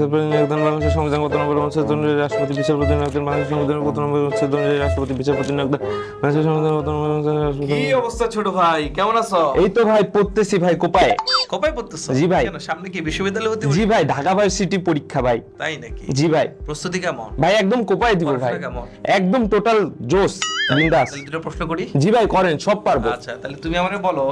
বিচারপতি নিয়োগ বাংলাদেশের সংবিধান কত নম্বর অনুচ্ছেদ অনুযায়ী রাষ্ট্রপতি বিচারপতি নিয়োগ বাংলাদেশের সংবিধানের কত নম্বর অনুচ্ছেদ অনুযায়ী রাষ্ট্রপতি বিচারপতি নিয়োগ বাংলাদেশের সংবিধান কত নম্বর অনুচ্ছেদ কি অবস্থা ছোট ভাই? কেমন আছো? এই তো ভাই পড়তেছি ভাই কোপায়। কোপায় পড়তেছো? জি ভাই। কেন সামনে কি বিশ্ববিদ্যালয়ে ভর্তি জি ভাই ঢাকা ভার্সিটি পরীক্ষা ভাই। তাই নাকি? জি ভাই। প্রস্তুতি কেমন? ভাই একদম কোপায় দিব ভাই? একদম টোটাল জোস বিন্দাস। দুটো প্রশ্ন করি। জি ভাই করেন সব পারব। আচ্ছা তাহলে তুমি আমাকে বলো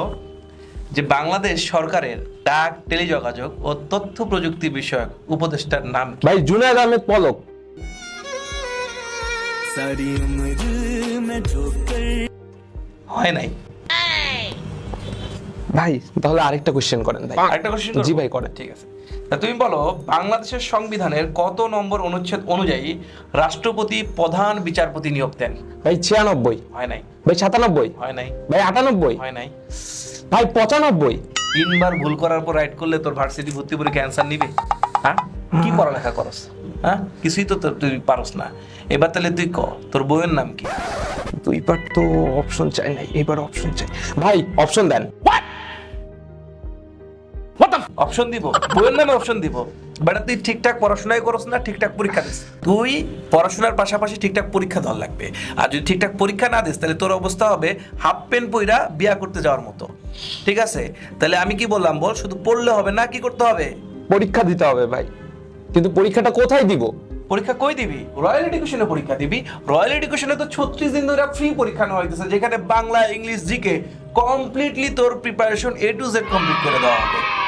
যে বাংলাদেশ সরকারের ডাক টেলিযোগাযোগ ও তথ্য প্রযুক্তি বিষয়ক উপদেষ্টার নাম ভাই জুনায়দ আহমেদ পলক। হয় নাই? ভাই তাহলে আরেকটা কোশ্চেন করেন ভাই। আরেকটা কোশ্চেন জি ভাই করেন। ঠিক আছে। তা তুমি বলো বাংলাদেশের সংবিধানের কত নম্বর অনুচ্ছেদ অনুযায়ী রাষ্ট্রপতি প্রধান বিচারপতি নিয়োগ দেন? ভাই ছিয়ানব্বই। হয় নাই? ভাই সাতানব্বই। হয় নাই? ভাই আটানব্বই। হয় নাই? ভাই পঁচানব্বই। তিনবার ভুল করার পর রাইট করলে তোর ভার্সিটি ভর্তি পরীক্ষা অ্যান্সার নিবে। হ্যাঁ? কি পড়ালেখা করস? হ্যাঁ? কিছুই তো তুই পারস না। এবার তাহলে তুই ক? তোর বইয়ের নাম কি? দুইবার তো অপশন চাই নাই এবার অপশন চাই। ভাই অপশন দেন। অপশন দিব। বইয়ের নামে অপশন দিব। বেটা তুই ঠিকঠাক পড়াশোনাই করস না ঠিকঠাক পরীক্ষা দিস। তুই পড়াশোনার পাশাপাশি ঠিকঠাক পরীক্ষা দেওয়ার লাগবে। আর যদি ঠিকঠাক পরীক্ষা না দিস তাহলে তোর অবস্থা হবে হাফ প্যান্ট পইরা বিয়া করতে যাওয়ার মতো। ঠিক আছে? তাহলে আমি কি বললাম বল? শুধু পড়লে হবে না কি করতে হবে? পরীক্ষা দিতে হবে ভাই। কিন্তু পরীক্ষাটা কোথায় দিব? পরীক্ষা কই দিবি? রয়্যাল এডুকেশনে পরীক্ষা দিবি। রয়্যাল এডুকেশনে তো ছত্রিশ দিন ধরে ফ্রি পরীক্ষা নেওয়া হইতেছে যেখানে বাংলা ইংলিশ জিকে কমপ্লিটলি তোর preparation A to Z complete করে দেওয়া হবে।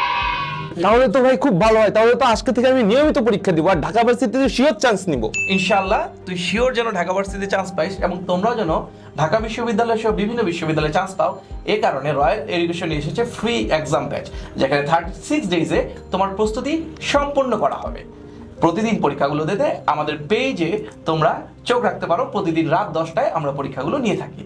তাহলে তো ভাই খুব ভালো হয়। তাহলে তো আজকে থেকে আমি নিয়মিত পরীক্ষা দিব আর ঢাকা ভার্সিটিতে শিওর চান্স নিব। ইনশাআল্লাহ তুই শিওর যেন ঢাকা ভার্সিটিতে চান্স পাইস এবং তোমরাও যেন ঢাকা বিশ্ববিদ্যালয় সহ বিভিন্ন বিশ্ববিদ্যালয়ে চান্স পাও। এ কারণে রয়্যাল এডুকেশন এসেছে ফ্রি এক্সাম ব্যাচ যেখানে থার্টি সিক্স ডেজে তোমার প্রস্তুতি সম্পূর্ণ করা হবে। প্রতিদিন পরীক্ষাগুলো দিতে আমাদের পেজে তোমরা চোখ রাখতে পারো। প্রতিদিন রাত দশটায় আমরা পরীক্ষাগুলো নিয়ে থাকি।